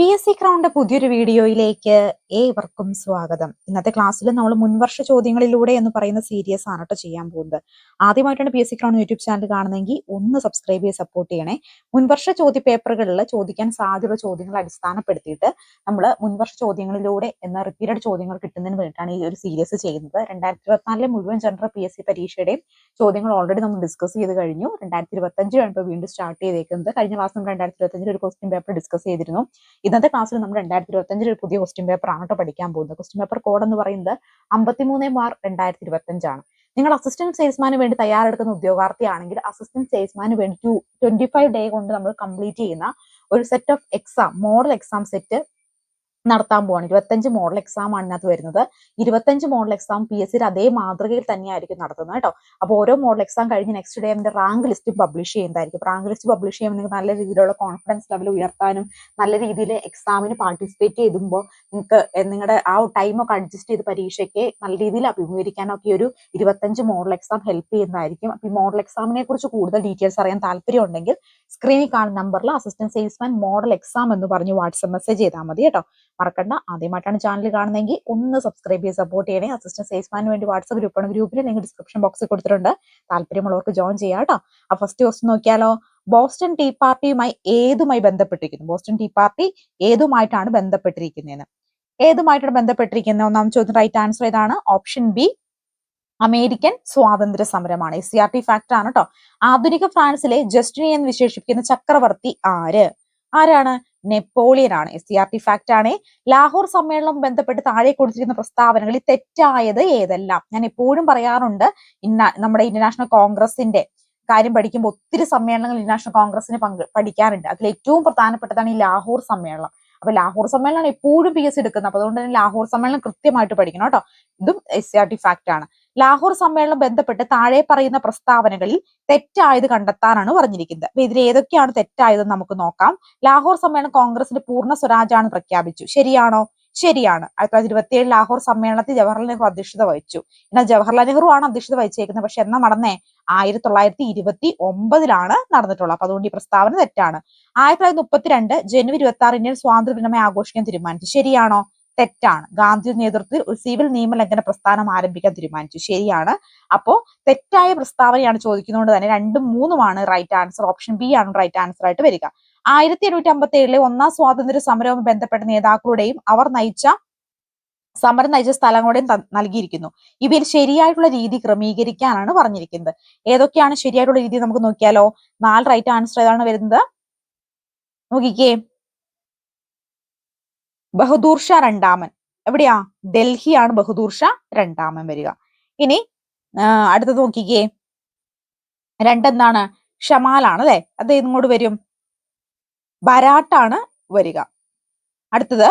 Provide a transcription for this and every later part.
P S C crowned പുതിയൊരു വീഡിയോയിലേക്ക് ഏവർക്കും സ്വാഗതം. ഇന്നത്തെ ക്ലാസ്സിൽ നമ്മൾ മുൻവർഷ ചോദ്യങ്ങളിലൂടെ എന്ന് പറയുന്ന സീരീസ് ആണ് കേട്ടോ ചെയ്യാൻ പോകുന്നത്. ആദ്യമായിട്ടാണ് P S C crowned YouTube channel കാണുന്നതെങ്കിൽ ഒന്ന് സബ്സ്ക്രൈബ് ചെയ്ത് സപ്പോർട്ട് ചെയ്യണേ. മുൻവർഷ ചോദ്യ പേപ്പറുകളിൽ ചോദിക്കാൻ സാധ്യതയുള്ള ചോദ്യങ്ങൾ അടിസ്ഥാനപ്പെടുത്തിയിട്ട് നമ്മൾ മുൻവർഷ ചോദ്യങ്ങളിലൂടെ എന്ന റിപ്പീറ്റഡ് ചോദ്യങ്ങൾ കിട്ടുന്നതിന് വേണ്ടിയിട്ടാണ് ഈ ഒരു സീരീസ് ചെയ്യുന്നത്. രണ്ടായിരത്തി ഇരുപത്തിനാലിലെ മുഴുവൻ ജനറൽ പി എസ് സി പരീക്ഷയുടെയും ചോദ്യങ്ങൾ ഓൾറെഡി നമ്മൾ ഡിസ്കസ് ചെയ്ത് കഴിഞ്ഞു. രണ്ടായിരത്തി ഇരുപത്തഞ്ചിലാണ് ഇപ്പോൾ വീണ്ടും സ്റ്റാർട്ട് ചെയ്തേക്കുന്നത്. കഴിഞ്ഞ മാസം രണ്ടായിരത്തി ഇരുപത്തഞ്ചിൽ ഒരു ക്വസ്റ്റ്യൻ പേപ്പർ ഡിസ്കസ് ചെയ്തിരുന്നു. ഇന്നത്തെ ക്ലാസ്സിൽ നമ്മൾ രണ്ടായിരത്തി ഇരുപത്തി അഞ്ചിൽ ഒരു പുതിയ ക്വസ്റ്റ്യൻ പേപ്പർ ആണ് കേട്ടോ പഠിക്കാൻ പോകുന്നത്. ക്വസ്റ്റ്യൻ പേപ്പർ കോഡ് എന്ന് പറയുന്നത് അമ്പത്തിമൂന്ന് മാർ രണ്ടായിരത്തി ഇരുപത്തി അഞ്ചാണ് നിങ്ങൾ അസിസ്റ്റന്റ് സെയിൽസ്മാന് വേണ്ടി തയ്യാറെടുക്കുന്ന ഉദ്യോഗാർത്ഥിയാണെങ്കിൽ അസിസ്റ്റന്റ് സെയിൽസ്മാന് വേണ്ടി ടു ട്വന്റി ഫൈവ് ഡേ കൊണ്ട് നമ്മൾ കംപ്ലീറ്റ് ചെയ്യുന്ന ഒരു set of exam model exam set നടത്താൻ പോവാണ്. ഇരുപത്തഞ്ച് മോഡൽ എക്സാം ആണ് ഇതിനകത്ത് വരുന്നത്. ഇരുപത്തഞ്ച് മോഡൽ എക്സാം പി എസ് സിയുടെ അതേ മാതൃകയിൽ തന്നെയായിരിക്കും നടത്തുന്നത് കേട്ടോ. അപ്പോൾ ഓരോ മോഡൽ എക്സാം കഴിഞ്ഞ് നെക്സ്റ്റ് ഡേ അതിന്റെ റാങ്ക് ലിസ്റ്റ് പബ്ലിഷ് ചെയ്യുന്നതായിരിക്കും. റാങ്ക് ലിസ്റ്റ് പബ്ലിഷ് ചെയ്യുമ്പോൾ നിങ്ങൾക്ക് നല്ല രീതിയിലുള്ള കോൺഫിഡൻസ് ലെവൽ ഉയർത്താനും നല്ല രീതിയിൽ എക്സാമിന് പാർട്ടിസിപ്പേറ്റ് ചെയ്തുമ്പോൾ നിങ്ങൾക്ക് നിങ്ങളുടെ ആ ടൈമൊക്കെ അഡ്ജസ്റ്റ് ചെയ്ത് പരീക്ഷയ്ക്ക് നല്ല രീതിയിൽ അഭിമുഖീകരിക്കാനൊക്കെ ഒരു ഇരുപത്തഞ്ച് മോഡൽ എക്സാം ഹെൽപ്പ് ചെയ്യുന്നതായിരിക്കും. അപ്പോൾ ഈ മോഡൽ എക്സാമിനെ കുറിച്ച് കൂടുതൽ ഡീറ്റെയിൽസ് അറിയാൻ താല്പര്യം ഉണ്ടെങ്കിൽ സ്ക്രീനിൽ കാണുന്ന നമ്പറിൽ അസിസ്റ്റന്റ് സെയിൽസ്മാൻ മോഡൽ എക്സാം എന്ന് പറഞ്ഞ് വാട്സ്ആപ്പ് മെസ്സേജ് ചെയ്താൽ മതി കേട്ടോ. മറക്കണ്ട. ആദ്യമായിട്ടാണ് ചാനൽ കാണുന്നതെങ്കിൽ ഒന്ന് സബ്സ്ക്രൈബ് ചെയ്ത് സപ്പോർട്ട് ചെയ്യണേ. അസിസ്റ്റന്റ് സെയിൽസ്മാന് വേണ്ടി വാട്സ്ആപ്പ് ഗ്രൂപ്പാണ് ഗ്രൂപ്പിൽ നിങ്ങൾ ഡിസ്ക്രിപ്ഷൻ ബോക്സിൽ കൊടുത്തിട്ടുണ്ട്. താല്പര്യമുള്ളവർക്ക് ജോയിൻ ചെയ്യാം കേട്ടോ ആ ഫസ്റ്റ് ക്വസ്റ്റ് നോക്കിയാലോ. ബോസ്റ്റൺ ടീ പാർട്ടിയുമായി ഏതുമായി ബന്ധപ്പെട്ടിരിക്കുന്നു? ബോസ്റ്റൺ ടീ പാർട്ടി ഏതുമായിട്ടാണ് ബന്ധപ്പെട്ടിരിക്കുന്നതെന്ന്? ഏതുമായിട്ടാണ് ബന്ധപ്പെട്ടിരിക്കുന്നത് ഒന്നാം ചോദ്യം റൈറ്റ് ആൻസർ ഏതാണ്? ഓപ്ഷൻ ബി അമേരിക്കൻ സ്വാതന്ത്ര്യ സമരമാണ്. S C R T factor ആണ് കേട്ടോ ആധുനിക ഫ്രാൻസിലെ ജസ്റ്റിനി എന്ന് വിശേഷിപ്പിക്കുന്ന ചക്രവർത്തി ആര്? ആരാണ്? നെപ്പോളിയൻ ആണ് S C R T fact ആണ്. ലാഹോർ സമ്മേളനം ബന്ധപ്പെട്ട് താഴെ കൊടുത്തിരിക്കുന്ന പ്രസ്താവനകളിൽ തെറ്റായത് ഏതെല്ലാം? ഞാൻ എപ്പോഴും പറയാറുണ്ട് ഇന്ന നമ്മുടെ ഇന്റർനാഷണൽ കോൺഗ്രസിന്റെ കാര്യം പഠിക്കുമ്പോൾ ഒത്തിരി സമ്മേളനങ്ങൾ ഇന്റർനാഷണൽ കോൺഗ്രസിന് പങ്ക് പഠിക്കാറുണ്ട്. അതിൽ ഏറ്റവും പ്രധാനപ്പെട്ടതാണ് ഈ ലാഹോർ സമ്മേളനം. അപ്പൊ ലാഹോർ സമ്മേളനമാണ് എപ്പോഴും പി എസ് എടുക്കുന്നത്. അപ്പൊ അതുകൊണ്ട് തന്നെ ലാഹോർ സമ്മേളനം കൃത്യമായിട്ട് പഠിക്കണം കേട്ടോ. ഇതും S C R T fact ആണ്. ലാഹോർ സമ്മേളനം ബന്ധപ്പെട്ട് താഴെ പറയുന്ന പ്രസ്താവനകളിൽ തെറ്റായത് കണ്ടെത്താനാണ് പറഞ്ഞിരിക്കുന്നത്. അപ്പൊ ഇതിൽ ഏതൊക്കെയാണ് തെറ്റായതെന്ന് നമുക്ക് നോക്കാം. ലാഹോർ സമ്മേളനം കോൺഗ്രസിന്റെ പൂർണ സ്വരാജാണ് പ്രഖ്യാപിച്ചു. ശരിയാണോ? ശരിയാണ്. ആയിരത്തി തൊള്ളായിരത്തി ഇരുപത്തി ഏഴ് ലാഹോർ സമ്മേളനത്തിൽ ജവഹർലാൽ നെഹ്റു അധ്യക്ഷത വഹിച്ചു. എന്നാൽ ജവഹർലാൽ നെഹ്റു ആണ് അധ്യക്ഷത വഹിച്ചേക്കുന്നത്. പക്ഷെ എന്നാ നടന്നേ? ആയിരത്തി തൊള്ളായിരത്തി ഇരുപത്തി ഒമ്പതിലാണ് നടന്നിട്ടുള്ളത്. അപ്പൊ അതുകൊണ്ട് ഈ പ്രസ്താവന തെറ്റാണ്. ആയിരത്തി തൊള്ളായിരത്തി മുപ്പത്തിരണ്ട് ജനുവരി ഇരുപത്തി ആറ് ഇന്ത്യൻ സ്വാതന്ത്ര്യ ദിനമായി ആഘോഷിക്കാൻ തീരുമാനിച്ചു. ശരിയാണോ? തെറ്റാണ്. ഗാന്ധി നേതൃത്വത്തിൽ ഒരു സിവിൽ നിയമലംഘന പ്രസ്ഥാനം ആരംഭിക്കാൻ തീരുമാനിച്ചു. ശരിയാണ്. അപ്പോ തെറ്റായ പ്രസ്താവനയാണ് ചോദിക്കുന്നതുകൊണ്ട് തന്നെ രണ്ടും മൂന്നുമാണ് റൈറ്റ് ആൻസർ ഓപ്ഷൻ ബി ആണ് റൈറ്റ് ആൻസർ ആയിട്ട് വരിക. ആയിരത്തി എണ്ണൂറ്റി അമ്പത്തി ഏഴിലെ ഒന്നാം സ്വാതന്ത്ര്യ സമരവുമായി ബന്ധപ്പെട്ട നേതാക്കളുടെയും അവർ നയിച്ച സമരം നയിച്ച സ്ഥലങ്ങളുടെയും നൽകിയിരിക്കുന്നു. ഇവയിൽ ശരിയായിട്ടുള്ള രീതി ക്രമീകരിക്കാനാണ് പറഞ്ഞിരിക്കുന്നത്. ഏതൊക്കെയാണ് ശരിയായിട്ടുള്ള രീതി നമുക്ക് നോക്കിയാലോ? നാല് റൈറ്റ് ആൻസർ ഏതാണ് വരുന്നത്? നോക്കിക്കേ. ബഹദൂർ ഷാ രണ്ടാമൻ. എവിടെയാ? ഡൽഹിയാണ് ബഹദൂർ ഷാ രണ്ടാമൻ വരിക. ഇനി അടുത്തത് നോക്കിക്കേ. രണ്ടെന്താണ് ഷമാലാണ് അല്ലെ? അത് ഇങ്ങോട്ട് വരും? ബരാട്ടാണ് വരിക. അടുത്തത്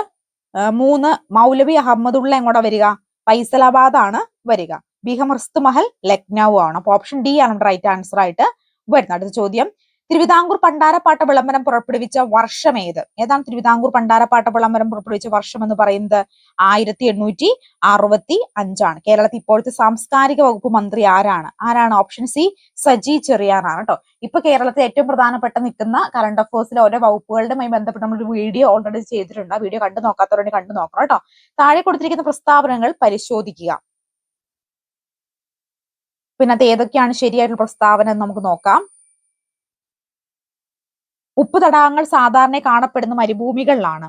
മൂന്ന് മൗലവി അഹമ്മദുള്ള എങ്ങോട്ടാ വരിക? ഫൈസലാബാദ് ആണ് വരിക ബിഹമർസ്ത് മഹൽ ലക്നൌ ആണ്. അപ്പൊ ഓപ്ഷൻ ഡി ആണ് റൈറ്റ് ആൻസർ ആയിട്ട് വരുന്നത്. അടുത്ത ചോദ്യം തിരുവിതാംകൂർ പണ്ടാരപ്പാട്ട വിളംബരം പുറപ്പെടുവിച്ച വർഷം ഏത്? ഏതാണ് തിരുവിതാംകൂർ പണ്ടാരപ്പാട്ട വിളംബരം പുറപ്പെടുവിച്ച വർഷം എന്ന് പറയുന്നത്? ആയിരത്തി എണ്ണൂറ്റി അറുപത്തി അഞ്ചാണ്. കേരളത്തിൽ ഇപ്പോഴത്തെ സാംസ്കാരിക വകുപ്പ് മന്ത്രി ആരാണ്? ആരാണ് ഓപ്ഷൻ സി? സജി ചെറിയാനാണ് കേട്ടോ. ഇപ്പൊ കേരളത്തിൽ ഏറ്റവും പ്രധാനപ്പെട്ട നിൽക്കുന്ന കറണ്ട് അഫേഴ്സിലെ ഓരോ വകുപ്പുകളുടെയുമായി ബന്ധപ്പെട്ട് നമ്മൾ ഒരു വീഡിയോ ഓൾറെഡി ചെയ്തിട്ടുണ്ട്. ആ വീഡിയോ കണ്ടു നോക്കാത്തവരോട് കണ്ടു നോക്കണം കേട്ടോ. താഴെ കൊടുത്തിരിക്കുന്ന പ്രസ്താവനകൾ പരിശോധിക്കുക. പിന്നെ അത് ഏതൊക്കെയാണ് ശരിയായിട്ടുള്ള പ്രസ്താവന എന്ന് നമുക്ക് നോക്കാം. ഉപ്പ് തടാകങ്ങൾ സാധാരണ കാണപ്പെടുന്ന മരുഭൂമികളിലാണ്.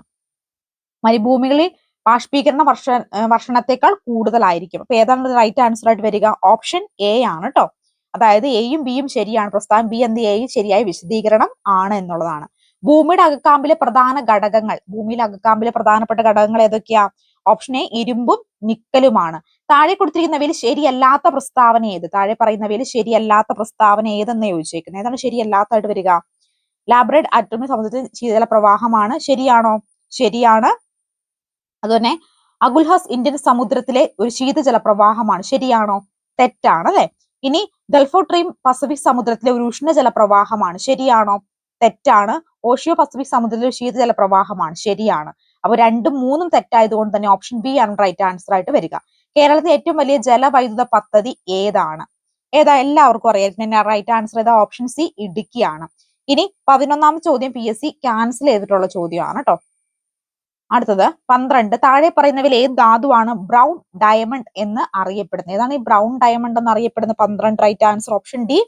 മരുഭൂമികളിൽ ബാഷ്പീകരണ വർഷ വർഷണത്തെക്കാൾ കൂടുതലായിരിക്കും. അപ്പൊ ഏതാണ് റൈറ്റ് ആൻസർ ആയിട്ട് വരിക? ഓപ്ഷൻ എ ആണ് കേട്ടോ അതായത് എയും ബിയും ശരിയാണ്. പ്രസ്ഥാനം ബി എന്ത് എയും ശരിയായ വിശദീകരണം ആണ് എന്നുള്ളതാണ്. ഭൂമിയുടെ അകക്കാമ്പിലെ പ്രധാന ഘടകങ്ങൾ ഭൂമിയിലെ അകക്കാമ്പിലെ പ്രധാനപ്പെട്ട ഘടകങ്ങൾ ഏതൊക്കെയാ? ഓപ്ഷൻ എ ഇരുമ്പും നിക്കലുമാണ്. താഴെ കൊടുത്തിരിക്കുന്നവയിൽ ശരിയല്ലാത്ത പ്രസ്താവന ഏത്? താഴെ പറയുന്നവയിൽ ശരിയല്ലാത്ത പ്രസ്താവന ഏതെന്ന് ചോദിച്ചേക്കുന്നത് ഏതാണ് ശരിയല്ലാത്തതായിട്ട് വരിക? ലാബ്രേഡ് ആറ്റോമിക് സമുദ്രത്തിൽ ശീതല പ്രവാഹമാണ്. ശരിയാണോ? ശരിയാണ്. അതുതന്നെ അഗുൽഹാസ് ഇന്ത്യൻ സമുദ്രത്തിലെ ഒരു ശീതജല പ്രവാഹമാണ്. ശരിയാണോ? തെറ്റാണ് അല്ലെ? ഇനി ഗൾഫ് ട്രീം പസഫിക് സമുദ്രത്തിലെ ഒരു ഉഷ്ണജല പ്രവാഹമാണ്. ശരിയാണോ? തെറ്റാണ്. ഓഷ്യോ പസഫിക് സമുദ്രത്തിലെ ശീതജല പ്രവാഹമാണ്. ശരിയാണ്. അപ്പൊ രണ്ടും മൂന്നും തെറ്റായതുകൊണ്ട് തന്നെ ഓപ്ഷൻ ബി ആണ് റൈറ്റ് ആൻസർ ആയിട്ട് വരിക. കേരളത്തിലെ ഏറ്റവും വലിയ ജലവൈദ്യുത പദ്ധതി ഏതാണ്? ഏതാ? എല്ലാവർക്കും അറിയാം. റൈറ്റ് ആൻസർ ഏതാ? ഓപ്ഷൻ സി ഇടുക്കിയാണ്. ഇനി പതിനൊന്നാമത്തെ ചോദ്യം പി എസ് സി ക്യാൻസൽ ചെയ്തിട്ടുള്ള ചോദ്യമാണ് കേട്ടോ അടുത്തത് പന്ത്രണ്ട്. താഴെ പറയുന്നവയിൽ ഏത് ധാതുവാണ് ബ്രൗൺ ഡയമണ്ട് എന്ന് അറിയപ്പെടുന്നത്? ഏതാണ് ഈ ബ്രൗൺ ഡയമണ്ട് എന്ന് അറിയപ്പെടുന്ന പന്ത്രണ്ട് right answer option D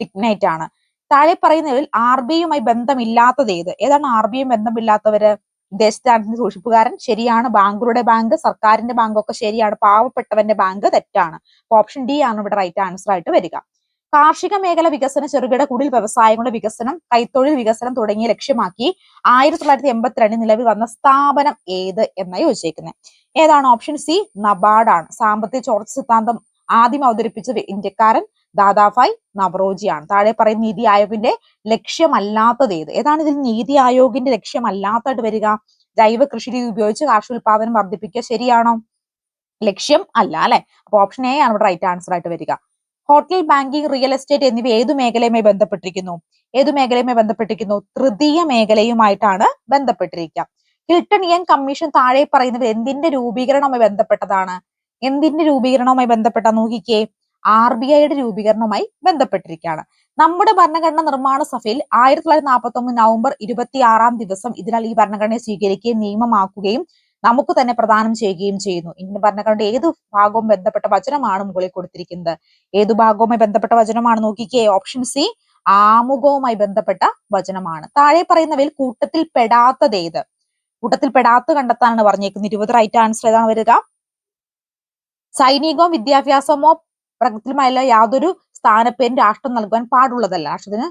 lignite ആണ്. താഴെ പറയുന്നവരിൽ ആർ ബിയുമായി ബന്ധമില്ലാത്തത് ഏത്? ഏതാണ് ആർ ബിയും ബന്ധമില്ലാത്തവര്? ദേശസ്ഥാനത്തിന്റെ സൂക്ഷിപ്പുകാരൻ ശരിയാണ്. ബാങ്കുകളുടെ ബാങ്ക് സർക്കാരിന്റെ ബാങ്ക് ഒക്കെ ശരിയാണ്. പാവപ്പെട്ടവന്റെ ബാങ്ക് തെറ്റാണ്. ഓപ്ഷൻ ഡി ആണ് ഇവിടെ റൈറ്റ് ആൻസർ ആയിട്ട് വരിക. കാർഷിക മേഖല വികസന ചെറുകിട കുടിൽ വ്യവസായങ്ങളുടെ വികസനം കൈത്തൊഴിൽ വികസനം തുടങ്ങിയ ലക്ഷ്യമാക്കി ആയിരത്തി തൊള്ളായിരത്തി എൺപത്തിരണ്ടിൽ നിലവിൽ വന്ന സ്ഥാപനം ഏത് എന്നാണ് ചോദിച്ചേക്കുന്നത് ഏതാണ് ഓപ്ഷൻ സി? നബാർഡാണ്. സാമ്പത്തിക ചോർച്ച സിദ്ധാന്തം ആദ്യം അവതരിപ്പിച്ചത് ഇന്ത്യക്കാരൻ ദാദാഭായ് നവറോജിയാണ്. താഴെ പറയുന്ന നീതി ആയോഗിന്റെ ലക്ഷ്യമല്ലാത്തത് ഏത്? ഏതാണ് ഇതിൽ നീതി ആയോഗിന്റെ ലക്ഷ്യമല്ലാത്തതായിട്ട് വരിക? ജൈവ കൃഷി രീതി ഉപയോഗിച്ച് കാർഷിക ഉൽപാദനം വർദ്ധിപ്പിക്കുക ശരിയാണോ? ലക്ഷ്യം അല്ല അല്ലെ? അപ്പൊ ഓപ്ഷൻ എ ആണ് ഇവിടെ റൈറ്റ് ആൻസർ ആയിട്ട് വരിക. ഹോട്ടൽ ബാങ്കിംഗ് റിയൽ എസ്റ്റേറ്റ് എന്നിവ ഏതു മേഖലയുമായി ബന്ധപ്പെട്ടിരിക്കുന്നു? ഏതു മേഖലയുമായി ബന്ധപ്പെട്ടിരിക്കുന്നു? തൃതീയ മേഖലയുമായിട്ടാണ് ബന്ധപ്പെട്ടിരിക്കുക. ഹിൽട്ടൺ യങ് കമ്മീഷൻ താഴെ പറയുന്നത് എന്തിന്റെ രൂപീകരണവുമായി ബന്ധപ്പെട്ടതാണ്? എന്തിന്റെ രൂപീകരണവുമായി ബന്ധപ്പെട്ട നോക്കിക്കേ ആർ ബി ഐയുടെ രൂപീകരണവുമായി ബന്ധപ്പെട്ടിരിക്കുകയാണ്. നമ്മുടെ ഭരണഘടന നിർമ്മാണ സഭയിൽ ആയിരത്തി തൊള്ളായിരത്തി നാൽപ്പത്തി ഒന്ന് നവംബർ ഇരുപത്തി ആറാം ദിവസം ഇതിനാൽ ഈ ഭരണഘടനയെ സ്വീകരിക്കുകയും നിയമമാക്കുകയും നമുക്ക് തന്നെ പ്രദാനം ചെയ്യുകയും ചെയ്യുന്നു. ഇങ്ങനെ ഭരണഘടനയുടെ ഏത് ഭാഗവും ബന്ധപ്പെട്ട വചനമാണ് മുകളിൽ കൊടുത്തിരിക്കുന്നത്. ഏതു ഭാഗവുമായി ബന്ധപ്പെട്ട വചനമാണ് നോക്കിക്കേ? ഓപ്ഷൻ സി ആമുഖവുമായി ബന്ധപ്പെട്ട വചനമാണ്. താഴെ പറയുന്നവയിൽ കൂട്ടത്തിൽ പെടാത്തത് ഏത്? കൂട്ടത്തിൽ പെടാത്ത കണ്ടെത്താനാണ് പറഞ്ഞേക്കുന്നത്. ഇരുപത് റൈറ്റ് ആൻസർ ഏതാണ് വരിക? സൈനികവും വിദ്യാഭ്യാസമോ പ്രകൃതിയുമായുള്ള യാതൊരു സ്ഥാനപ്പേരും രാഷ്ട്രം നൽകുവാൻ പാടുള്ളതല്ല. രാഷ്ട്രത്തിന്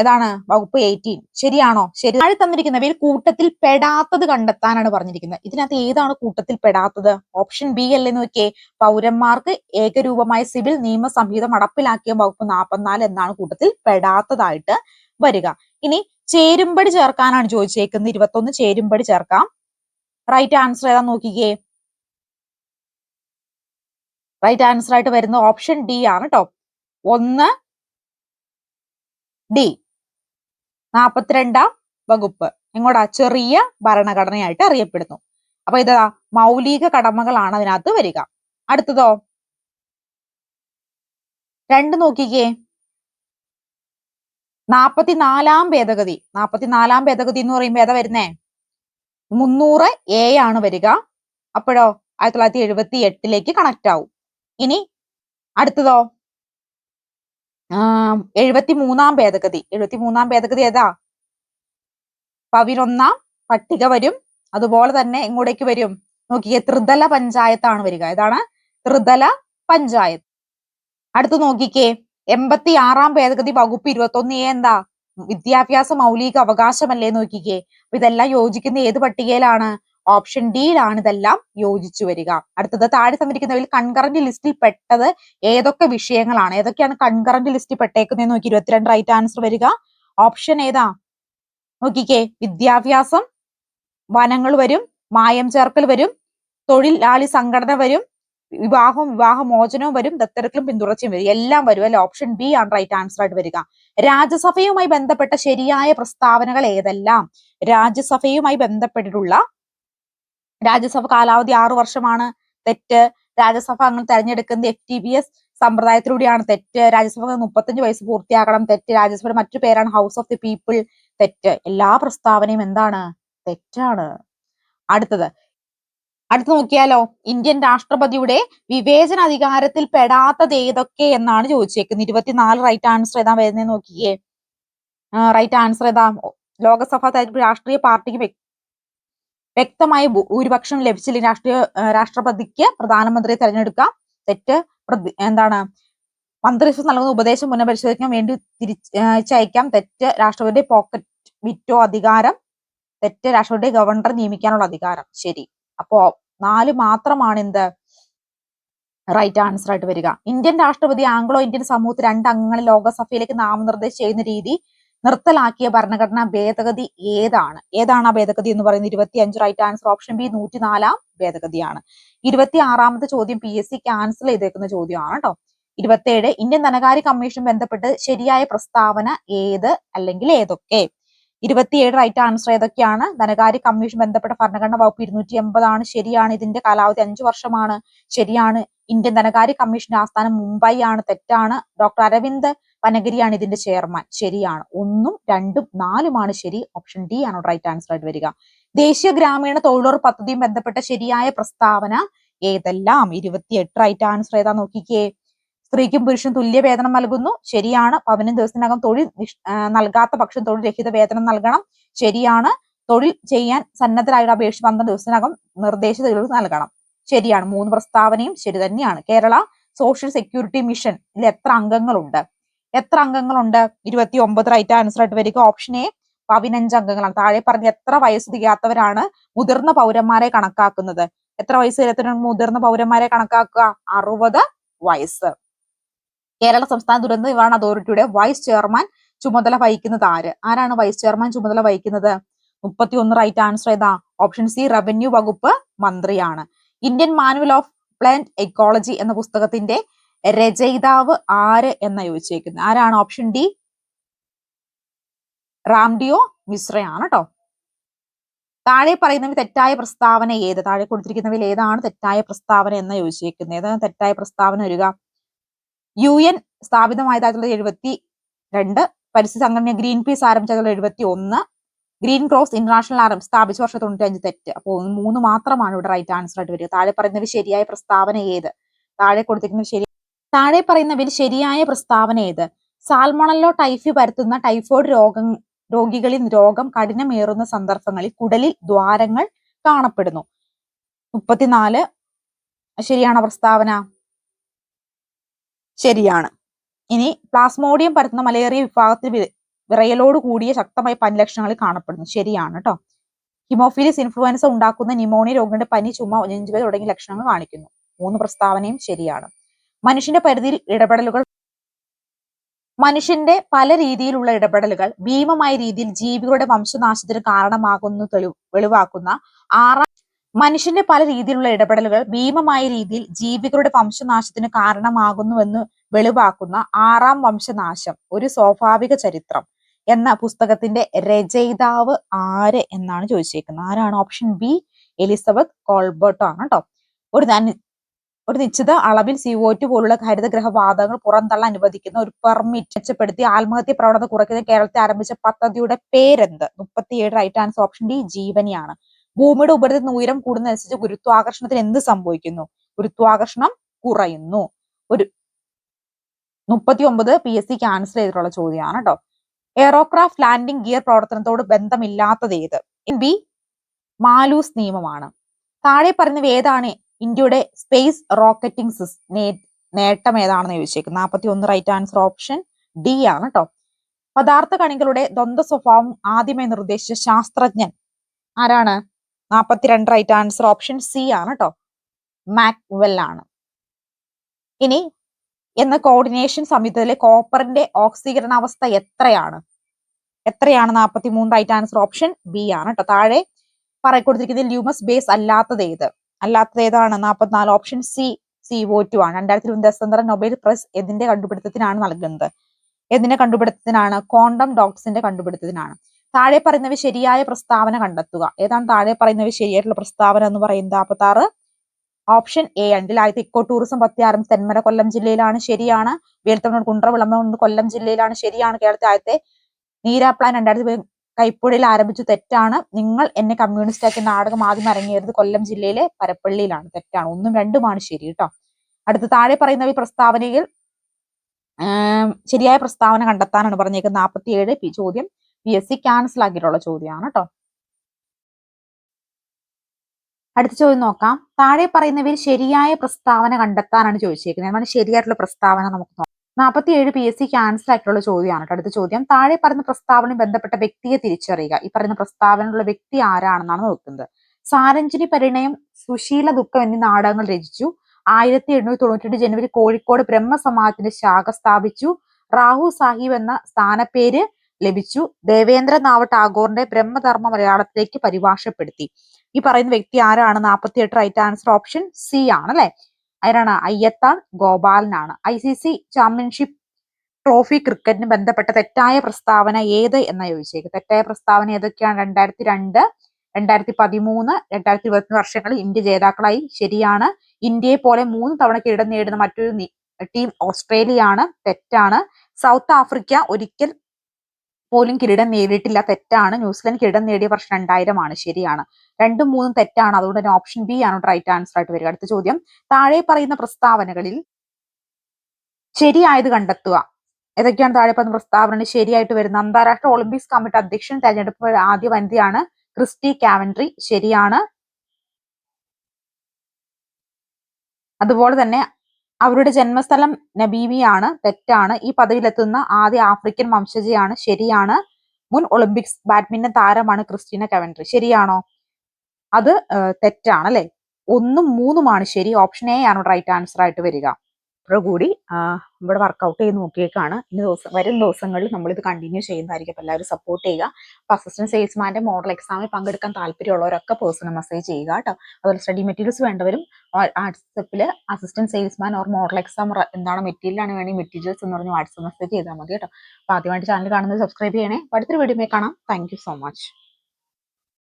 ഏതാണ്? വകുപ്പ് എയ്റ്റീൻ ശരിയാണോ? ശരി. താഴെ തന്നിരിക്കുന്നവയിൽ കൂട്ടത്തിൽ പെടാത്തത് കണ്ടെത്താനാണ് പറഞ്ഞിരിക്കുന്നത്. ഇതിനകത്ത് ഏതാണ് കൂട്ടത്തിൽ പെടാത്തത്? ഓപ്ഷൻ ബി അല്ലേ നോക്കിയേ. പൗരന്മാർക്ക് ഏകരൂപമായ സിവിൽ നിയമ സംഹിതം നടപ്പിലാക്കിയ വകുപ്പ് നാൽപ്പത്തിനാല് എന്നാണ് കൂട്ടത്തിൽ പെടാത്തതായിട്ട് വരിക. ഇനി ചേരുംപടി ചേർക്കാനാണ് ചോദിച്ചേക്കുന്നത്. ഇരുപത്തൊന്ന് ചേരുംപടി ചേർക്കാം. റൈറ്റ് ആൻസർ ഏതാ നോക്കിക്കേ. റൈറ്റ് ആൻസർ ആയിട്ട് വരുന്ന ഓപ്ഷൻ ഡി ആണ് കേട്ടോ ഒന്ന് ഡി. നാപ്പത്തിരണ്ടാം വകുപ്പ്. എങ്ങോട്ടാ ചെറിയ ഭരണഘടനയായിട്ട് അറിയപ്പെടുന്നു. അപ്പൊ ഇതാ മൗലിക കടമകളാണ് അതിനകത്ത് വരിക. അടുത്തതോ? രണ്ട് നോക്കിക്കേ. നാപ്പത്തിനാലാം ഭേദഗതി. നാപ്പത്തിനാലാം ഭേദഗതി എന്ന് പറയുമ്പോ ഏതാ വരുന്നേ? മുന്നൂറ് എ ആണ് വരിക. അപ്പോഴോ? ആയിരത്തി തൊള്ളായിരത്തി എഴുപത്തി എട്ടിലേക്ക് കണക്ട് ആവും. ഇനി അടുത്തതോ? എഴുപത്തി മൂന്നാം ഭേദഗതി. എഴുപത്തി മൂന്നാം ഭേദഗതി ഏതാ? പതിനൊന്നാം പട്ടിക വരും. അതുപോലെ തന്നെ എങ്ങോട്ടേക്ക് വരും? നോക്കിയേ ത്രിതല പഞ്ചായത്താണ് വരിക. ഏതാണ്? ത്രിതല പഞ്ചായത്ത്. അടുത്ത് നോക്കിക്കേ എൺപത്തി ആറാം ഭേദഗതി വകുപ്പ് ഇരുപത്തൊന്ന് എ എന്താ? വിദ്യാഭ്യാസ മൗലിക അവകാശമല്ലേ നോക്കിക്കേ. ഇതെല്ലാം യോജിക്കുന്ന ഏത് പട്ടികയിലാണ്? ഓപ്ഷൻ ഡിയിലാണ് ഇതെല്ലാം യോജിച്ചു വരിക. അടുത്തത് താഴെ തന്നിരിക്കുന്നവയിൽ കൺകറന്റ് ലിസ്റ്റിൽ പെട്ടത് ഏതൊക്കെ വിഷയങ്ങളാണ്? ഏതൊക്കെയാണ് കൺകറന്റ് ലിസ്റ്റിൽ പെട്ടേക്കുന്നത് നോക്കി ഇരുപത്തിരണ്ട് റൈറ്റ് ആൻസർ വരിക. ഓപ്ഷൻ ഏതാ? നോക്കിക്കേ. വിദ്യാഭ്യാസം വനങ്ങൾ വരും മായം ചേർക്കൽ വരും തൊഴിലാളി സംഘടന വരും വിവാഹവും വിവാഹമോചനവും വരും ദത്തെടുക്കലും പിന്തുടർച്ചയും വരും. എല്ലാം വരും അല്ലെ? ഓപ്ഷൻ ബി ആണ് റൈറ്റ് ആൻസർ ആയിട്ട് വരിക. രാജ്യസഭയുമായി ബന്ധപ്പെട്ട ശരിയായ പ്രസ്താവനകൾ ഏതെല്ലാം? രാജ്യസഭയുമായി ബന്ധപ്പെട്ടിട്ടുള്ള രാജ്യസഭ കാലാവധി ആറു വർഷമാണ്. തെറ്റ്. രാജ്യസഭ അങ്ങനെ തെരഞ്ഞെടുക്കുന്നത് എഫ് ടി ബി എസ് സമ്പ്രദായത്തിലൂടെയാണ്. തെറ്റ്. രാജ്യസഭ മുപ്പത്തഞ്ച് വയസ്സ് പൂർത്തിയാക്കണം തെറ്റ്. രാജ്യസഭയുടെ മറ്റു പേരാണ് ഹൗസ് ഓഫ് ദി പീപ്പിൾ തെറ്റ്. എല്ലാ പ്രസ്താവനയും എന്താണ്? തെറ്റാണ്. അടുത്തത്. അടുത്ത് നോക്കിയാലോ? ഇന്ത്യൻ രാഷ്ട്രപതിയുടെ വിവേചന അധികാരത്തിൽ പെടാത്തത് ഏതൊക്കെ എന്നാണ് ചോദിച്ചേക്കുന്നത്. ഇരുപത്തിനാല് റൈറ്റ് ആൻസർ ഏതാ വരുന്നത് നോക്കിയേ. റൈറ്റ് ആൻസർ ഏതാ? ലോകസഭ തെരഞ്ഞെടുപ്പ് രാഷ്ട്രീയ പാർട്ടിക്ക് വ്യക്തമായ ഭൂരിപക്ഷം ലഭിച്ചില്ലെങ്കിൽ രാഷ്ട്രീയ രാഷ്ട്രപതിക്ക് പ്രധാനമന്ത്രിയെ തെരഞ്ഞെടുക്കാം. തെറ്റ് എന്താണ്? മന്ത്രിസഭ നൽകുന്ന ഉപദേശം പുനഃപരിശോധിക്കാൻ വേണ്ടി തിരിച്ചയക്കാം തെറ്റ് രാഷ്ട്രപതിയുടെ പോക്കറ്റ് വിറ്റോ അധികാരം? തെറ്റ് രാഷ്ട്രപതിയുടെ ഗവർണർ നിയമിക്കാനുള്ള അധികാരം. ശരി. അപ്പോ നാല് മാത്രമാണ് എന്ത്? റൈറ്റ് ആൻസർ ആയിട്ട് വരിക. ഇന്ത്യൻ രാഷ്ട്രപതി ആംഗ്ലോ ഇന്ത്യൻ സമൂഹത്തിൽ രണ്ട് അംഗങ്ങളെ ലോകസഭയിലേക്ക് നാമനിർദ്ദേശം ചെയ്യുന്ന രീതി നിർത്തലാക്കിയ ഭരണഘടനാ ഭേദഗതി ഏതാണ്? ഏതാണ് ആ ഭേദഗതി എന്ന് പറയുന്നത്? ഇരുപത്തി അഞ്ച് റൈറ്റ് ആൻസർ ഓപ്ഷൻ ബി നൂറ്റിനാലാം ഭേദഗതിയാണ്. ഇരുപത്തി ആറാമത്തെ ചോദ്യം പി എസ് സി ക്യാൻസൽ ചെയ്തേക്കുന്ന ചോദ്യമാണ് കേട്ടോ ഇരുപത്തേഴ് ഇന്ത്യൻ ധനകാര്യ കമ്മീഷൻ ബന്ധപ്പെട്ട് ശരിയായ പ്രസ്താവന ഏത് അല്ലെങ്കിൽ ഏതൊക്കെ? ഇരുപത്തിയേഴ് റൈറ്റ് ആൻസർ ഏതൊക്കെയാണ്? ധനകാര്യ കമ്മീഷൻ ബന്ധപ്പെട്ട ഭരണഘടന വകുപ്പ് ഇരുന്നൂറ്റി എൺപതാണ് ശരിയാണ്. ഇതിന്റെ കാലാവധി അഞ്ചു വർഷമാണ്. ശരിയാണ്. ഇന്ത്യൻ ധനകാര്യ കമ്മീഷന്റെ ആസ്ഥാനം മുംബൈ ആണ്. തെറ്റാണ്. ഡോക്ടർ അരവിന്ദ് വനഗിരിയാണ് ഇതിന്റെ ചെയർമാൻ ശരിയാണ്. ഒന്നും രണ്ടും നാലുമാണ് ശരി. ഓപ്ഷൻ ഡി ആണ് റൈറ്റ് ആൻസർ ആയിട്ട് വരിക. ദേശീയ ഗ്രാമീണ തൊഴിലുറപ്പ് പദ്ധതിയും ബന്ധപ്പെട്ട ശരിയായ പ്രസ്താവന ഏതെല്ലാം? ഇരുപത്തിയെട്ട് റൈറ്റ് ആൻസർ ഏതാ? നോക്കിക്കേ. സ്ത്രീക്കും പുരുഷനും തുല്യ വേതനം നൽകുന്നു. ശരിയാണ്. പതിനഞ്ച് ദിവസത്തിനകം തൊഴിൽ നൽകാത്ത പക്ഷം തൊഴിൽ രഹിത വേതനം നൽകണം. ശരിയാണ്. തൊഴിൽ ചെയ്യാൻ സന്നദ്ധരായ അപേക്ഷ പന്ത്രണ്ട് ദിവസത്തിനകം നിർദ്ദേശ തെളിവ് നൽകണം. ശരിയാണ്. മൂന്ന് പ്രസ്താവനയും ശരി തന്നെയാണ്. കേരള സോഷ്യൽ സെക്യൂരിറ്റി മിഷൻ ഇതിൽ എത്ര അംഗങ്ങളുണ്ട്? എത്ര അംഗങ്ങളുണ്ട്? ഇരുപത്തി ഒമ്പത് റൈറ്റ് ആൻസർ ആയിട്ട് വരിക. ഓപ്ഷൻ എ പതിനഞ്ച് അംഗങ്ങളാണ്. താഴെ പറഞ്ഞ എത്ര വയസ്സ് തികയാത്തവരാണ് മുതിർന്ന പൗരന്മാരെ കണക്കാക്കുന്നത്? എത്ര വയസ്സ് മുതിർന്ന പൗരന്മാരെ കണക്കാക്കുക? അറുപത് വയസ്സ്. കേരള സംസ്ഥാന ദുരന്ത നിവാരണ അതോറിറ്റിയുടെ വൈസ് ചെയർമാൻ ചുമതല വഹിക്കുന്നത് ആര്? ആരാണ് വൈസ് ചെയർമാൻ ചുമതല വഹിക്കുന്നത്? മുപ്പത്തി ഒന്ന് റൈറ്റ് ആൻസർ ഏതാ? ഓപ്ഷൻ സി റവന്യൂ വകുപ്പ് മന്ത്രിയാണ്. Indian manual of plant ecology എന്ന പുസ്തകത്തിന്റെ രചയിതാവ് ആര് എന്ന ചോദിച്ചേക്കുന്നത്? ആരാണ് ഓപ്ഷൻ ഡി റാംഡിയോ മിശ്രയാണ് കേട്ടോ താഴെ പറയുന്നവയിൽ തെറ്റായ പ്രസ്താവന ഏത്? താഴെ കൊടുത്തിരിക്കുന്നവയിൽ ഏതാണ് തെറ്റായ പ്രസ്താവന എന്ന് ചോദിച്ചേക്കുന്നത്? ഏതാണ് തെറ്റായ പ്രസ്താവന വരിക. യു എൻ സ്ഥാപിതമായത് ആയിരത്തി തൊള്ളായിരത്തി എഴുപത്തി രണ്ട് പരിസ്ഥിതി സംഘടന ഗ്രീൻ പീസ് ആരംഭിച്ച എഴുപത്തി ഒന്ന് ഗ്രീൻ ക്രോസ് ഇന്റർനാഷണൽ ആരം സ്ഥാപിച്ച വർഷം തൊണ്ണൂറ്റി അഞ്ച് തെറ്റ് അപ്പോൾ മൂന്ന് മാത്രമാണ് ഇവിടെ റൈറ്റ് ആൻസർ ആയിട്ട് വരിക. താഴെ പറയുന്നവർ ശരിയായ പ്രസ്താവന ഏത്? താഴെ കൊടുത്തിരിക്കുന്നത് ശരി താഴെ പറയുന്നവർ ശരിയായ പ്രസ്താവന ഏത്? സാൽമണല്ലോ ടൈഫി പരത്തുന്ന ടൈഫോയിഡ് രോഗം രോഗികളിൽ രോഗം കഠിനമേറുന്ന സന്ദർഭങ്ങളിൽ കുടലിൽ ദ്വാരങ്ങൾ കാണപ്പെടുന്നു. മുപ്പത്തിനാല് ശരിയാണോ പ്രസ്താവന? ശരിയാണ്. ഇനി പ്ലാസ്മോഡിയം പരത്തുന്ന മലേറിയ വിഭാഗത്തിൽ വിറയലോട് കൂടിയ ശക്തമായ പനി ലക്ഷണങ്ങൾ കാണപ്പെടുന്നു. ശരിയാണ് കേട്ടോ ഹിമോഫിലിസ് ഇൻഫ്ലുവൻസ ഉണ്ടാക്കുന്ന ന്യൂമോണിയ രോഗികളുടെ പനി ചുമ നെഞ്ചുവേദന തുടങ്ങിയ ലക്ഷണങ്ങൾ കാണിക്കുന്നു. മൂന്ന് പ്രസ്താവനയും ശരിയാണ്. മനുഷ്യന്റെ പരിധിയിൽ ഇടപെടലുകൾ മനുഷ്യന്റെ പല രീതിയിലുള്ള ഇടപെടലുകൾ ഭീമമായ രീതിയിൽ ജീവികളുടെ വംശനാശത്തിന് കാരണമാകുന്നു തെളിവ് വെളിവാക്കുന്ന ആറാം മനുഷ്യന്റെ പല രീതിയിലുള്ള ഇടപെടലുകൾ ഭീമമായ രീതിയിൽ ജീവികളുടെ വംശനാശത്തിന് കാരണമാകുന്നുവെന്ന് വെളിവാക്കുന്ന ആറാം വംശനാശം ഒരു സ്വാഭാവിക ചരിത്രം എന്ന പുസ്തകത്തിന്റെ രചയിതാവ് ആര് എന്നാണ് ചോദിച്ചേക്കുന്നത്. ആരാണ്? ഓപ്ഷൻ ബി എലിസബത്ത് കോൾബർട്ട് ആണ് കേട്ടോ ഒരു ഒരു നിശ്ചിത അളവിൽ CO2 പോലുള്ള ഹരിതഗ്രഹ വാതകങ്ങൾ പുറന്തള്ളാൻ അനുവദിക്കുന്ന ഒരു പെർമിറ്റ് മെച്ചപ്പെടുത്തി ആത്മഹത്യ പ്രവണത കുറയ്ക്കുന്ന കേരളത്തെ ആരംഭിച്ച പദ്ധതിയുടെ പേരെന്ത്? മുപ്പത്തിയേഴ് റൈറ്റ് ആൻസർ ഓപ്ഷൻ ഡി ജീവനിയാണ്. ഭൂമിയുടെ ഉപരിതലത്തിന് ഉയരം കൂടുന്നതനുസരിച്ച് ഗുരുത്വാകർഷണത്തിന് എന്ത് സംഭവിക്കുന്നു? ഗുരുത്വാകർഷണം കുറയുന്നു. ഒരു മുപ്പത്തി ഒമ്പത് പി എസ് സി ക്യാൻസൽ ചെയ്തിട്ടുള്ള ചോദ്യമാണ് കേട്ടോ എയറോക്രാഫ്റ്റ് ലാൻഡിംഗ് ഗിയർ പ്രവർത്തനത്തോട് ബന്ധമില്ലാത്തത് ഏത്? ബി മാലൂസ് നിയമമാണ്. താഴെ പറയുന്നവ ഏതാണ്? ഇന്ത്യയുടെ സ്പേസ് റോക്കറ്റിംഗ് സിസ് നേട്ടം ഏതാണെന്ന് ചോദിച്ചേക്കുന്നത് നാൽപ്പത്തി ഒന്ന് റൈറ്റ് ആൻസർ ഓപ്ഷൻ ഡി ആണ് കേട്ടോ പദാർത്ഥ കണികളുടെ ദ്വന്ദ്വ സ്വഭാവം ആദ്യമായി നിർദ്ദേശിച്ച ശാസ്ത്രജ്ഞൻ ആരാണ്? നാൽപ്പത്തിരണ്ട് റൈറ്റ് ആൻസർ ഓപ്ഷൻ സി ആണ് കേട്ടോ മാക്വെൽ ആണ്. ഇനി എന്ന കോർഡിനേഷൻ സംയുക്തത്തിലെ കോപ്പറിന്റെ ഓക്സീകരണ അവസ്ഥ എത്രയാണ്? എത്രയാണ് നാൽപ്പത്തി മൂന്ന് റൈറ്റ് ആൻസർ ഓപ്ഷൻ ബി ആണ് കേട്ടോ താഴെ പറയക്കൊടുത്തിരിക്കുന്നത് ല്യൂമസ് ബേസ് അല്ലാത്തത് ഏത്? അല്ലാത്തത് ഏതാണ്? നാൽപ്പത്തിനാല് option C C O two ആണ്. രണ്ടായിരത്തി ഇരുപത് ദശാന്തര നൊബേൽ പ്രൈസ് എന്തിന്റെ കണ്ടുപിടുത്തത്തിനാണ് നൽകുന്നത്. എന്തിന്റെ കണ്ടുപിടുത്തത്തിനാണ്? ക്വാണ്ടം ഡോട്ട്സിന്റെ കണ്ടുപിടുത്തത്തിനാണ്. താഴെ പറയുന്നവ ശരിയായ പ്രസ്താവന കണ്ടെത്തുക. ഏതാണ് താഴെ പറയുന്നവ ശരിയായിട്ടുള്ള പ്രസ്താവന എന്ന് പറയുന്നത്? നാൽപ്പത്തി ആറ് ഓപ്ഷൻ എ ആണ്. ഇതിൽ ആദ്യത്തെ ഇക്കോ ടൂറിസം പത്തിയാറും തെന്മല കൊല്ലം ജില്ലയിലാണ് ശരിയാണ്. വേൽത്തമിഴ് കുണ്ട്ര വിളമ്പ കൊല്ലം ജില്ലയിലാണ് ശരിയാണ് കേരളത്തിൽ ആദ്യത്തെ നീരാ പ്ലാൻ. രണ്ടായിരത്തി കൈപ്പുഴയിൽ ആരംഭിച്ചു. തെറ്റാണ്. നിങ്ങൾ എന്നെ കമ്മ്യൂണിസ്റ്റ് ആക്കിയ നാടകം ആദ്യം ഇറങ്ങിയത് കൊല്ലം ജില്ലയിലെ പരപ്പള്ളിയിലാണ്. തെറ്റാണ്. ഒന്നും രണ്ടുമാണ് ശരി കേട്ടോ. അടുത്ത താഴെ പറയുന്ന ഈ പ്രസ്താവനയിൽ ശരിയായ പ്രസ്താവന കണ്ടെത്താനാണ് പറഞ്ഞേക്കുന്നത്. നാൽപ്പത്തി ഏഴ് ചോദ്യം പി എസ് സി ക്യാൻസൽ ആക്കിയിട്ടുള്ള ചോദ്യമാണ് കേട്ടോ അടുത്ത ചോദ്യം നോക്കാം. താഴെ പറയുന്നവയിൽ ശരിയായ പ്രസ്താവന കണ്ടെത്താനാണ് ചോദിച്ചേക്കുന്നത്. എന്താണ് ശരിയായിട്ടുള്ള പ്രസ്താവന നമുക്ക് നോക്കാം. നാൽപ്പത്തി ഏഴ് പി എസ് സി ക്യാൻസൽ ആയിട്ടുള്ള ചോദ്യമാണ് കേട്ടോ അടുത്ത ചോദ്യം. താഴെ പറയുന്ന പ്രസ്താവനയും ബന്ധപ്പെട്ട വ്യക്തിയെ തിരിച്ചറിയുക. ഈ പറയുന്ന പ്രസ്താവനയുള്ള വ്യക്തി ആരാണെന്നാണ് നോക്കുന്നത്. സാരഞ്ജിനി പരിണയം സുശീല ദുഃഖം എന്നീ നാടകങ്ങൾ രചിച്ചു. ആയിരത്തി എണ്ണൂറ്റി തൊണ്ണൂറ്റി ജനുവരി കോഴിക്കോട് ബ്രഹ്മസമാജത്തിന്റെ ശാഖ സ്ഥാപിച്ചു. റാഹു സാഹിബ് എന്ന സ്ഥാനപ്പേര് ലഭിച്ചു. ദേവേന്ദ്രനാഥ് ടാഗോറിന്റെ ബ്രഹ്മധർമ്മ മലയാളത്തിലേക്ക് പരിഭാഷപ്പെടുത്തി. ഈ പറയുന്ന വ്യക്തി ആരാണ്? നാൽപ്പത്തി എട്ട് റൈറ്റ് ആൻസർ ഓപ്ഷൻ സി ആണ് അല്ലെ ആരാണ്? Ayyathan ഗോപാലനാണ്. I C C championship trophy ക്രിക്കറ്റിന് ബന്ധപ്പെട്ട തെറ്റായ പ്രസ്താവന ഏത് എന്ന ചോദിച്ചേക്ക്. തെറ്റായ പ്രസ്താവന ഏതൊക്കെയാണ്? രണ്ടായിരത്തി രണ്ട് രണ്ടായിരത്തി പതിമൂന്ന് രണ്ടായിരത്തി ഇരുപത്തി വർഷങ്ങളിൽ ഇന്ത്യ ജേതാക്കളായി ശരിയാണ്. ഇന്ത്യയെ പോലെ മൂന്ന് തവണ കിരീടം നേടുന്ന മറ്റൊരു ടീം ഓസ്ട്രേലിയ ആണ് തെറ്റാണ്. സൗത്ത് ആഫ്രിക്ക ഒരിക്കൽ പോലും കിരീടം നേടിയിട്ടില്ല. തെറ്റാണ്. ന്യൂസിലൻഡ് കിരീടം നേടിയ വർഷം രണ്ടായിരം ആണ്. ശരിയാണ്. രണ്ടും മൂന്നും തെറ്റാണ്. അതുകൊണ്ട് തന്നെ ഓപ്ഷൻ ബി ആണ് റൈറ്റ് ആൻസർ ആയിട്ട് വരിക. അടുത്ത ചോദ്യം. താഴെ പറയുന്ന പ്രസ്താവനകളിൽ ശരിയായത് കണ്ടെത്തുക. ഏതൊക്കെയാണ് താഴെ പറയുന്ന പ്രസ്താവനകൾ ശരിയായിട്ട് വരുന്നത്? അന്താരാഷ്ട്ര ഒളിമ്പിക്സ് കമ്മിറ്റി അധ്യക്ഷൻ തെരഞ്ഞെടുപ്പ് ആദ്യ വനിതയാണ് ക്രിസ്റ്റി കാവൻട്രി. ശരിയാണ്. അതുപോലെ തന്നെ അവരുടെ ജന്മസ്ഥലം നബീവിയാണ് തെറ്റാണ്. ഈ പദവിയിലെത്തുന്ന ആദ്യ ആഫ്രിക്കൻ വംശജയാണ് ശരിയാണ്. മുൻ ഒളിമ്പിക്സ് ബാഡ്മിന്റൺ താരമാണ് ക്രിസ്റ്റീന കവൻട്രി. ശരിയാണോ? അത് തെറ്റാണ് അല്ലെ? ഒന്നും മൂന്നുമാണ് ശരി. ഓപ്ഷൻ എ ആണ് റൈറ്റ് ആൻസർ ആയിട്ട് വരിക. ഇത്ര കൂടി ഇവിടെ വർക്കൗട്ട് ചെയ്ത് നോക്കിയേക്കാണ്. ഇനി ദിവസം വരും ദിവസങ്ങളിൽ നമ്മൾ ഇത് കണ്ടിന്യൂ ചെയ്യുന്നതായിരിക്കും. അപ്പോൾ എല്ലാവരും സപ്പോർട്ട് ചെയ്യുക. അപ്പോൾ അസിസ്റ്റന്റ് സെയിൽസ്മാന്റെ മോഡൽ എക്സാമിൽ പങ്കെടുക്കാൻ താല്പര്യമുള്ളവരൊക്കെ പേഴ്സണൽ മെസ്സേജ് ചെയ്യുക കേട്ടോ. അതുപോലെ സ്റ്റഡി മെറ്റീരിയൽസ് വേണ്ടവരും വാട്സപ്പിൽ assistant salesman or model exam എന്താണ് മെറ്റീരിയലാണ് വേണ്ടി മെറ്റീരിയൽസ് എന്ന് പറഞ്ഞ് വാട്സപ്പ് മെസ്സേജ് ചെയ്താൽ മതി കേട്ടോ. അപ്പോൾ ആദ്യമായിട്ട് ചാനൽ കാണുന്നത് സബ്സ്ക്രൈബ് ചെയ്യണേ. അടുത്തൊരു വീഡിയോ കാണാം. Thank so much